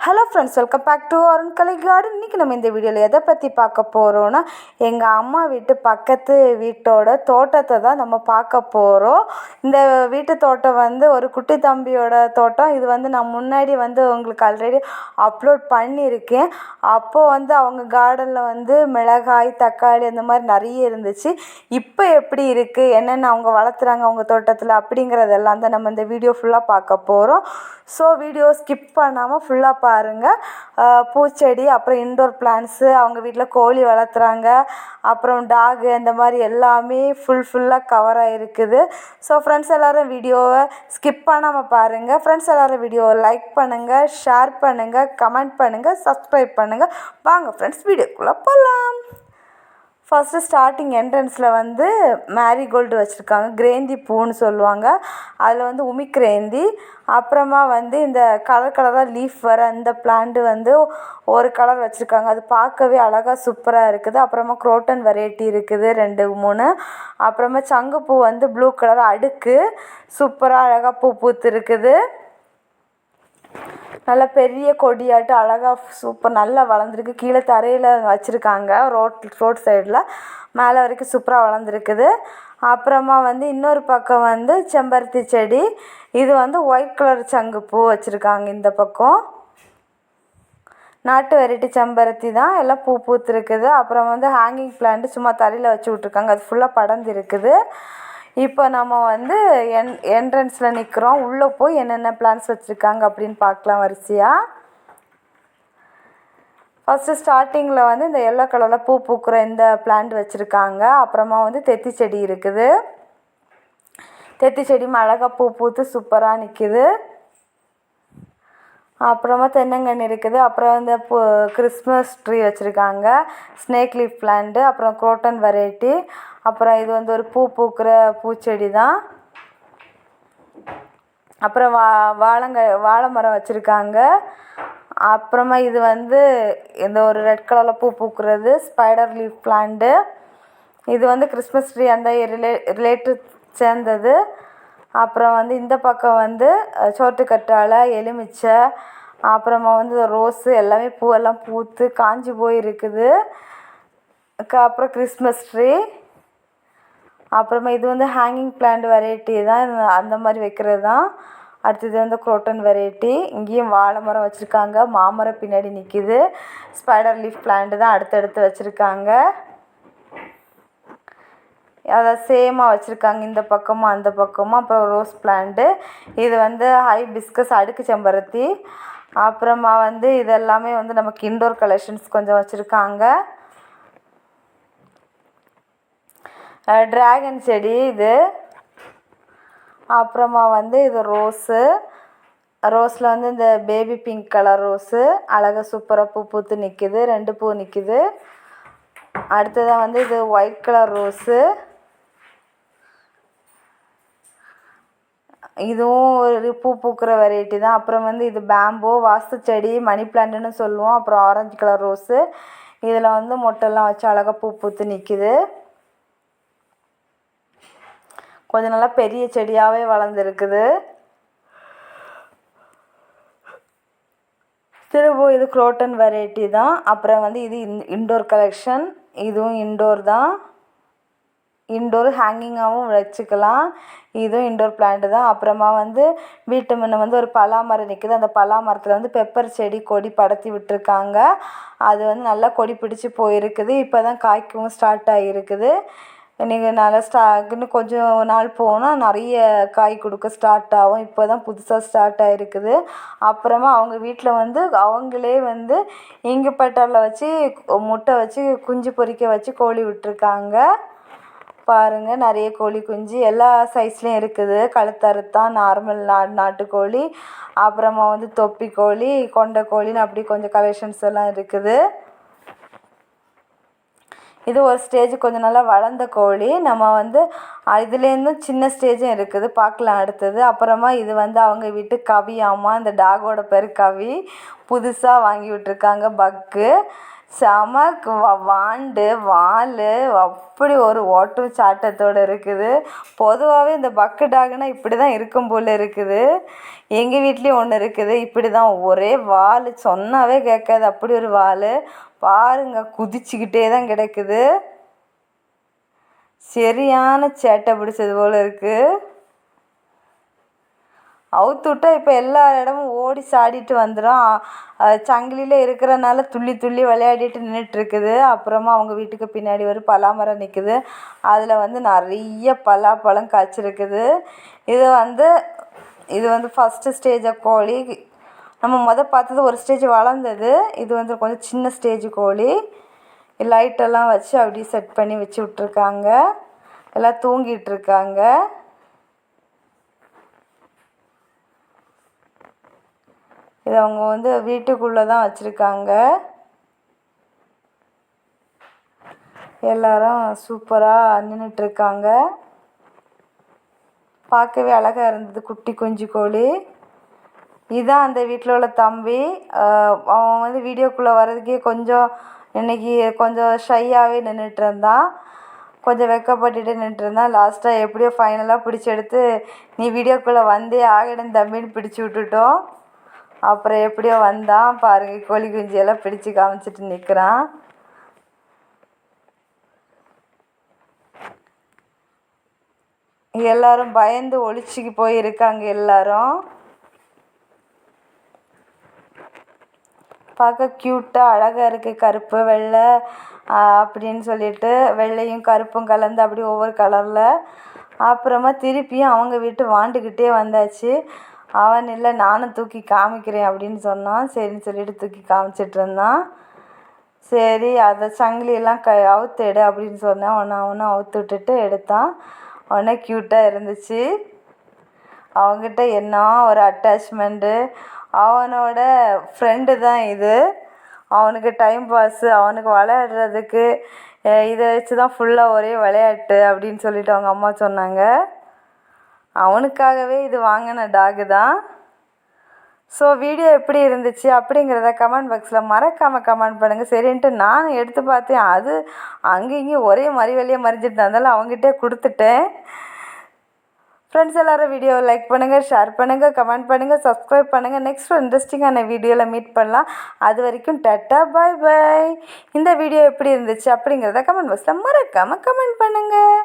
Hello friends welcome back to Arun Kalai garden இன்றைக்கி நம்ம இந்த வீடியோவில் எதை பற்றி பார்க்க போகிறோன்னா எங்கள் அம்மா வீட்டு பக்கத்து வீட்டோட தோட்டத்தை தான் நம்ம பார்க்க போகிறோம் இந்த வீட்டு தோட்டம் வந்து ஒரு குட்டி தம்பியோட தோட்டம். இது வந்து நான் முன்னாடி வந்து உங்களுக்கு ஆல்ரெடி அப்லோட் பண்ணியிருக்கேன். அப்போது வந்து அவங்க கார்டனில் வந்து மிளகாய் தக்காளி அந்த மாதிரி நிறைய இருந்துச்சு. இப்போ எப்படி இருக்குது என்னென்ன அவங்க வளர்த்துறாங்க அவங்க தோட்டத்தில் அப்படிங்கிறதெல்லாம் தான் நம்ம இந்த வீடியோ ஃபுல்லாக பார்க்க போகிறோம் ஸோ வீடியோ ஸ்கிப் பண்ணாமல் ஃபுல்லாக பாருங்கள் பூச்செடி அப்புறம் இன்டோர் பிளான்ட்ஸு அவங்க வீட்டில் கோழி வளர்த்துறாங்க. அப்புறம் டாகு இந்த மாதிரி எல்லாமே ஃபுல் ஃபுல்லாக கவர் ஆகிருக்குது ஸோ ஃப்ரெண்ட்ஸ் எல்லோரும் வீடியோவை ஸ்கிப் பண்ணாமல் பாருங்கள் ஃப்ரெண்ட்ஸ் எல்லோரும் வீடியோவை லைக் பண்ணுங்கள் ஷேர் பண்ணுங்கள் கமெண்ட் பண்ணுங்கள் சப்ஸ்கிரைப் பண்ணுங்கள் வாங்க ஃப்ரெண்ட்ஸ் வீடியோக்குள்ளே போகலாம் ஃபஸ்ட்டு ஸ்டார்டிங் என்ட்ரன்ஸில் வந்து மேரிகோல்டு வச்சுருக்காங்க. கிரேந்தி பூன்னு சொல்லுவாங்க. அதில் வந்து உமிக்ரேந்தி அப்புறமா வந்து இந்த கலர் கலராக லீஃப் வர அந்த பிளான்ட்டு வந்து ஒரு கலர் வச்சுருக்காங்க. அது பார்க்கவே அழகாக சூப்பராக இருக்குது. அப்புறமா குரோட்டன் வெரைட்டி இருக்குது. ரெண்டு மூணு. அப்புறமா சங்குப்பூ வந்து ப்ளூ கலர் அடுக்கு. சூப்பராக அழகாக பூ பூத்து இருக்குது நல்லா பெரிய கொடியாட்டம் அழகாக சூப்பர் நல்லா வளர்ந்துருக்கு. கீழே தரையில் வச்சுருக்காங்க ரோட் ரோட் சைடில் மேலே வரைக்கும் சூப்பராக வளர்ந்துருக்குது. அப்புறமா வந்து இன்னொரு பக்கம் வந்து செம்பருத்தி செடி. இது வந்து ஒயிட் கலர் சங்கு பூ வச்சுருக்காங்க இந்த பக்கம். நாட்டு வெரைட்டி செம்பருத்தி தான். எல்லாம் பூ பூத்துருக்குது. அப்புறம் வந்து ஹேங்கிங் பிளான்ட்டு சும்மா தரையில் வச்சு விட்ருக்காங்க அது ஃபுல்லாக படர்ந்து இருக்குது இப்போ நம்ம வந்து என் என்ட்ரன்ஸில் நிற்கிறோம் உள்ளே போய் என்னென்ன பிளான்ஸ் வச்சுருக்காங்க அப்படின்னு பார்க்கலாம் வரிசையாக ஃபஸ்ட்டு ஸ்டார்டிங்கில் வந்து இந்த எல்லோ கலரில் பூ பூக்கிற இந்த பிளான்ட் வச்சுருக்காங்க. அப்புறமா வந்து தெத்தி செடி இருக்குது. தெத்தி செடி அழகாக பூ பூத்து சூப்பராக நிற்கிது அப்புறமா தென்னங்கன்று இருக்குது. அப்புறம் இந்த பூ கிறிஸ்மஸ் ட்ரீ வச்சுருக்காங்க. ஸ்னேக் லீஃப் பிளான்ட்டு அப்புறம் குரோட்டன் வெரைட்டி அப்புறம் இது வந்து ஒரு பூ பூக்கிற பூச்செடி தான். அப்புறம் வா வாழங்க வாழை மரம் வச்சுருக்காங்க. அப்புறமா இது வந்து இந்த ஒரு ரெட் கலரில் பூ பூக்கிறது ஸ்பைடர் லீஃப் பிளான்ட்டு இது வந்து கிறிஸ்மஸ் ட்ரீ அந்த ரிலே ரிலேட்டிவ் சேர்ந்தது. அப்புறம் வந்து இந்த பக்கம் வந்து சோற்று எலுமிச்சை அப்புறமா வந்து ரோஸு எல்லாமே பூவெல்லாம் பூத்து காஞ்சி போயிருக்குது. அப்புறம் கிறிஸ்மஸ் ட்ரீ. அப்புறமா இது வந்து ஹேங்கிங் பிளான்ட் வெரைட்டி தான். அந்த மாதிரி வைக்கிறது தான். அடுத்தது வந்து குரோட்டன் வெரைட்டி. இங்கேயும் வாழை மரம் வச்சுருக்காங்க. மாமரம் பின்னாடி நிற்கிது ஸ்பைடர் லீஃப் பிளான்ட்டு தான் அடுத்தடுத்து வச்சுருக்காங்க. அதை சேமாக வச்சுருக்காங்க. இந்த பக்கமும் அந்த பக்கமும் அப்புறம் ரோஸ் பிளான்ட்டு. இது வந்து ஹை பிஸ்கஸ் அடுக்கு செம்பருத்தி. அப்புறமா வந்து இதெல்லாமே வந்து நமக்கு இன்டோர் கலெக்ஷன்ஸ் கொஞ்சம் வச்சுருக்காங்க. ட்ராகன் செடி இது. அப்புறமா வந்து இது ரோஸு ரோஸில் வந்து இந்த பேபி பிங்க் கலர் ரோஸு அழகாக சூப்பராக பூ பூத்து நிற்கிது ரெண்டு பூ நிற்கிது அடுத்ததாக வந்து இது ஒயிட் கலர் ரோஸு இதுவும் ஒரு பூ பூக்கிற வெரைட்டி தான். அப்புறம் வந்து இது பேம்போ வாஸ்து செடி மணி பிளான்ட்டுன்னு சொல்லுவோம். அப்புறம் ஆரஞ்சு கலர் ரோஸு இதில் வந்து மொட்டெல்லாம் வச்சு அழகாக பூ பூத்து நிற்கிது கொஞ்சம் நல்லா பெரிய செடியாகவே வளர்ந்துருக்குது. திரும்பவும் இது குரோட்டன் வெரைட்டி தான். அப்புறம் வந்து இது இன் இன்டோர் கலெக்ஷன் இதுவும் இன்டோர் தான். இன்டோர் ஹேங்கிங்காகவும் வச்சுக்கலாம். இதுவும் இன்டோர் பிளான்ட்டு தான். அப்புறமா வந்து வீட்டு முன்ன வந்து ஒரு பலா மரம் நிற்குது அந்த பலா மரத்தில் வந்து பெப்பர் செடி கொடி படத்தி விட்டுருக்காங்க. அது வந்து நல்லா கொடி பிடிச்சி போயிருக்குது. இப்போ தான் காய்க்கவும் ஸ்டார்ட் ஆகிருக்குது நீங்கள் நல்லா ஸ்டா இன்னும் கொஞ்சம் நாள் போனால் நிறைய காய் கொடுக்க ஸ்டார்ட் ஆகும். இப்போ தான் புதுசாக ஸ்டார்ட் ஆகிருக்குது அப்புறமா அவங்க வீட்டில் வந்து அவங்களே வந்து இங்கு பட்டாரில் வச்சு முட்டை வச்சு குஞ்சு பொரிக்க வச்சு கோழி விட்டுருக்காங்க. பாருங்கள் நிறைய கோழி குஞ்சு எல்லா சைஸ்லேயும் இருக்குது. கழுத்தறுத்தான் நார்மல் நா நாட்டுக்கோழி அப்புறமா வந்து தொப்பி கோழி கொண்ட கோழின்னு அப்படி கொஞ்சம் கலெக்ஷன்ஸ் எல்லாம் இருக்குது. இது ஒரு ஸ்டேஜ் கொஞ்சம் நல்லா வளர்ந்த கோழி. நம்ம வந்து இதுலேருந்தும் சின்ன ஸ்டேஜும் இருக்குது. பார்க்கலாம் அடுத்தது. அப்புறமா இது வந்து அவங்க வீட்டு கவி அம்மா இந்த டாகோட பேர் கவி. புதுசாக வாங்கி விட்ருக்காங்க பக்கு செம வ- வாண்டு வால் அப்படி ஒரு ஓட்டம் சாட்டத்தோடு இருக்குது. பொதுவாகவே இந்த பக்கு டாகுனா இப்படி தான் இருக்கும் போல் இருக்குது. எங்கள் வீட்லேயும் ஒன்று இருக்குது. இப்படி தான் ஒரே வால் சொன்னாவே கேட்காது. அப்படி ஒரு வால் பாருங்க குதிச்சுக்கிட்டே தான் கிடக்குது. சரியான சேட்டை பிடிச்சது போல் இருக்குது அவுத்து விட்டா இப்போ எல்லா இடமும் ஓடி சாடிட்டு வந்துடும் சங்கிலியில் இருக்கிறனால துள்ளி துள்ளி விளையாடிட்டு நின்றுட்டுருக்குது அப்புறமா அவங்க வீட்டுக்கு பின்னாடி ஒரு பலாமரம் நிற்குது அதில் வந்து நிறைய பலாப்பழம் காய்ச்சிருக்குது. இது வந்து இது வந்து ஃபஸ்ட்டு ஸ்டேஜ் கோழி. நம்ம மொதல் பார்த்தது ஒரு ஸ்டேஜ் வளர்ந்தது. இது வந்து கொஞ்சம் சின்ன ஸ்டேஜ் கோழி. லைட்டெல்லாம் வச்சு அப்படியே செட் பண்ணி வச்சு விட்ருக்காங்க எல்லாம் தூங்கிட்டு இருக்காங்க இது அவங்க வந்து வீட்டுக்குள்ளே தான் வச்சுருக்காங்க. எல்லாரும் சூப்பராக நின்றுட்டுருக்காங்க பார்க்கவே அழகாக இருந்தது குட்டி குஞ்சு கோழி. இதான் அந்த வீட்டில் உள்ள தம்பி. அவன் வந்து வீடியோக்குள்ளே வர்றதுக்கே கொஞ்சம் இன்னைக்கு கொஞ்சம் ஷையாகவே நின்றுட்டு இருந்தான் கொஞ்சம் வெக்கப்பட்டுட்டு நின்றுட்டுருந்தான் லாஸ்ட்டாக எப்படியோ ஃபைனலாக பிடிச்சி எடுத்து நீ வீடியோக்குள்ளே வந்தே ஆகிடும் தம்பின்னு பிடிச்சி விட்டுட்டோம். அப்புறம் எப்படியோ வந்தான். பாருங்க கோழி குஞ்செல்லாம் பிடிச்சு காமிச்சிட்டு நிற்கிறான் எல்லாரும் பயந்து ஒளிச்சிக்கு போயிருக்காங்க எல்லாரும். பார்க்க க்யூட்டாக அழகாக இருக்குது கருப்பு வெள்ளை அப்படின்னு சொல்லிட்டு வெள்ளையும் கருப்பும் கலந்து அப்படி ஒவ்வொரு கலரில் அப்புறமா திருப்பியும் அவங்க வீட்டு வாண்டுக்கிட்டே வந்தாச்சு. அவன் இல்லை நானும் தூக்கி காமிக்கிறேன் அப்படின்னு சொன்னான். சரின்னு சொல்லிட்டு தூக்கி காமிச்சிட்டு இருந்தான். சரி அதை சங்கிலியெல்லாம் க அவுத்து எடு அப்படின்னு சொன்னேன். ஒன்று அவனும் அவுத்து விட்டுட்டு எடுத்தான். உடனே க்யூட்டாக இருந்துச்சு. அவங்ககிட்ட என்ன ஒரு அட்டாச்மெண்ட்டு அவனோட ஃப்ரெண்டு தான் இது. அவனுக்கு டைம் பாஸு அவனுக்கு விளையாடுறதுக்கு இதை வச்சு தான் ஃபுல்லாக ஒரே விளையாட்டு அப்படின்னு சொல்லிட்டு அவங்க அம்மா சொன்னாங்க. அவனுக்காகவே இது வாங்கின டாகு தான். ஸோ வீடியோ எப்படி இருந்துச்சு அப்படிங்கிறத கமெண்ட் பாக்ஸில் மறக்காமல் கமெண்ட் பண்ணுங்கள் சரின்ட்டு நானும் எடுத்து பார்த்தேன். அது அங்கேயும் இங்கேயும் ஒரே மறி வழியாக மறைஞ்சிட்டு இருந்தாலும் அவங்ககிட்டே கொடுத்துட்டேன். ஃப்ரெண்ட்ஸ் எல்லோரும் வீடியோவை லைக் பண்ணுங்கள் ஷேர் பண்ணுங்கள் கமெண்ட் பண்ணுங்கள் சப்ஸ்கிரைப் பண்ணுங்கள் நெக்ஸ்ட் ஒரு இன்ட்ரெஸ்டிங்கான வீடியோவில் மீட் பண்ணலாம். அது வரைக்கும் டட்டா பாய் பாய் இந்த வீடியோ எப்படி இருந்துச்சு அப்படிங்கிறத கமெண்ட் பாக்ஸில் மறக்காமல் கமெண்ட் பண்ணுங்கள்